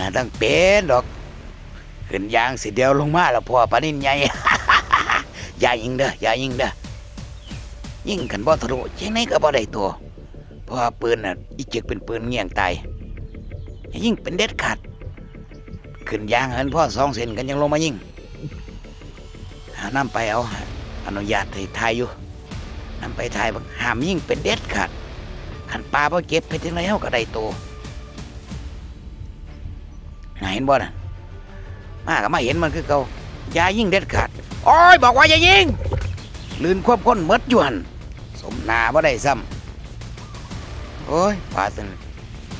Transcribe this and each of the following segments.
น่าตั้งเป็นดอกขึ้นยางสิเดียวลงมาแล้วพ่อปานินใหญ่ อย่ายิงเด้ออย่ายิงเด้อยิงกันบ่ทะลุจังไหนก็บ่ได้ตัวเพราะว่าปืนน่ะอีจึกเป็นปืนเงี่ยงตายอย่ายิงเป็นเด็ดขาดขึ้นยางเห็นพ่อสองเซนกันยังลงมายิงหาน้ำไปเอาอนุญาตให้ทายอยู่นำไปทายห้ามยิงเป็นเด็ดขาดขันปลาบ่เก็บไปจังไรเฮาก็ได้ตัว เห็นบ่น่ะมาก็มาเห็นมันคือเก่าอย่ายิงเด็ดขาดโอ้ยบอกว่าอย่ายิงลื่นควบค้นเมดอยู่หันสมนาบ่ได้ซ้ำโอ้ยปลาตัน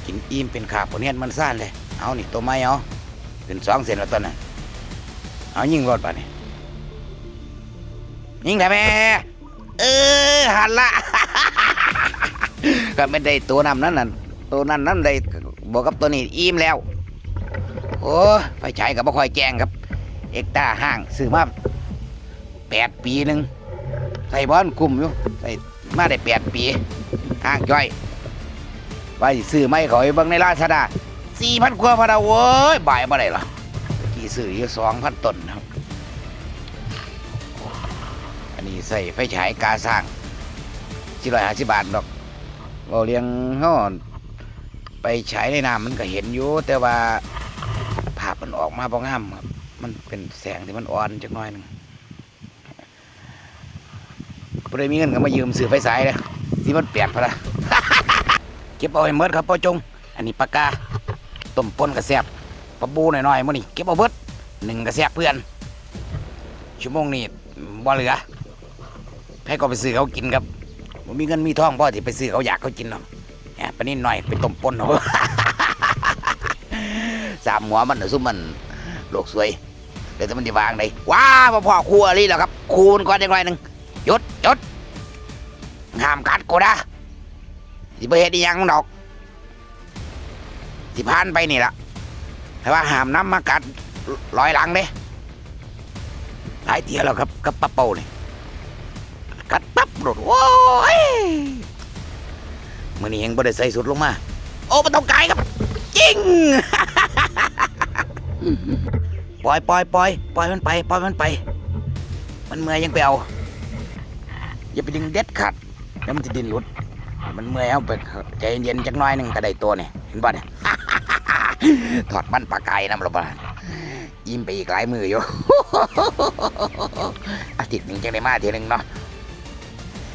กินอิ่มเป็นขาบคนเนี้ยมันซ่านเลย เอานี่ตัวไม้เอาขึ้นสองเซนแล้วตอนนั้นเอายิงรถป่ะนี่ยิงได้ไหมเออหันละก็ไม่ได้ตัวนำนั้นน่ะตัวนั้นนั้นได้บอกกับตัวนี้อิ่มแล้ว โอ้ไฟฉายกับบ่ค่อยแจ้งครับ เอกตาห้างซื้อมาแปดปีหนึ่งใส่บอลกลุ่มอยู่ใส่มาได้แปดปี ห้างย่อยไว้ซื้อไม่ขอยเบิ่งในราชดาสี่พันกว่าพะดาโว้ยบ่ายมาได้หรอกี่ซื้ออยู่สองพันต้นครับ อันนี้ใส่ไฟฉายกาสร้างสี่ร้อยห้าสิบบาทดอกเราเลี้ยงห่อไปฉายในน้ำมันก็เห็นอยู่แต่ว่า ออกมาบ่งามครับ มันเป็นแสงที่มันอ่อนจักน่อยหนึ่งบ่ได้มีเงินก็มายืมซื้อไฟสายเลยที่มันเปลี่ยนพะละเก็บเอาให้หมดครับพ่อจง อันนี้ปากกาต้มป่นกระแซบปลาบูหน่อยๆมื้อนี้เก็บเอาเบิดหนึ่งกระแซบเพื่อน ชั่วโมงนี้บ่เหลือให้ก็ไปซื้อเขากินครับบ่มีเงินมีทองพ่อที่ไปซื้อเขาอยากเขากินเนาะแหมปานนี้หน่อยไปต้มป่นเอา สามหัวมันน่ะซุมมันโลกสวยเดี๋ยวจะมันจะวางไหนว้าพ่อพ่อครูอะไรแล้วครับคูณก่อนจังหน่อยหนึ่งยุดยุดห้ามกัดกูนะสิไปเฮ็ดอีหยังดอกสิพานไปนี่ละแต่ว่าห้ามน้ำมากัดลอยหลังเด้หลายเทียแล้วครับกับปะเป่านี่กัดปั๊บโดดโอ้ยมื่อนี้เฮงบ่ได้ใส่สุดลงมา โอ้มันต้องไกลครับ จริง ปล่อยปล่อยปล่อยปล่อยมันไปปล่อยมันไป มันเมื่อยยังไปเอาอย่าไปดึงเด็ดขาดแล้วมันจะดิ้นหลุด มันเมื่อยเอาไปใจเย็นๆจักหน้อยหนึ่งก็ได้ตัวเนี่ยเห็นป่ะเนี่ยถอดมันปลาไก่น้ำหรอป่ะยิ้มไปอีกหลายมืออยู่อาทิตย์หนึ่งจังได้มาทีหนึ่งเนาะ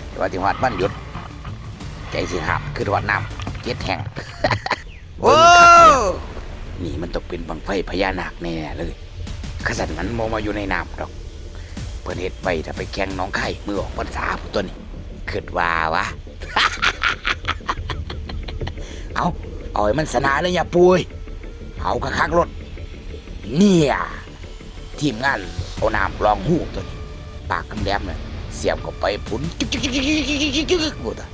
แต่ว่าที่หอดมันหยุด ใจสิหับคือหอดน้ำเจ็ดแห่งโอ้นี่มันต้องเป็นบังไฟพญานาคแน่เลย ขสันมันมองมาอยู่ในน้ำดอก เพื่อนเฮ็ดไปถ้าไปแข่งน้องไข่มือออกพรรษาผู้ตัวนี้คิดว่าวะ เอาเอาให้มันสนาเลยอย่าปุยเอากระคักรถ เนี่ย ทีมงานเอาน้ำรองหูตัวนี้ปากกำแดมเลยเสียบเข้าไปผุนจิ๊กจิ๊กจิ๊กจิ๊กจิ๊กจิ๊กจิ๊กกูตัว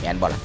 แม่นบ่ล่ะ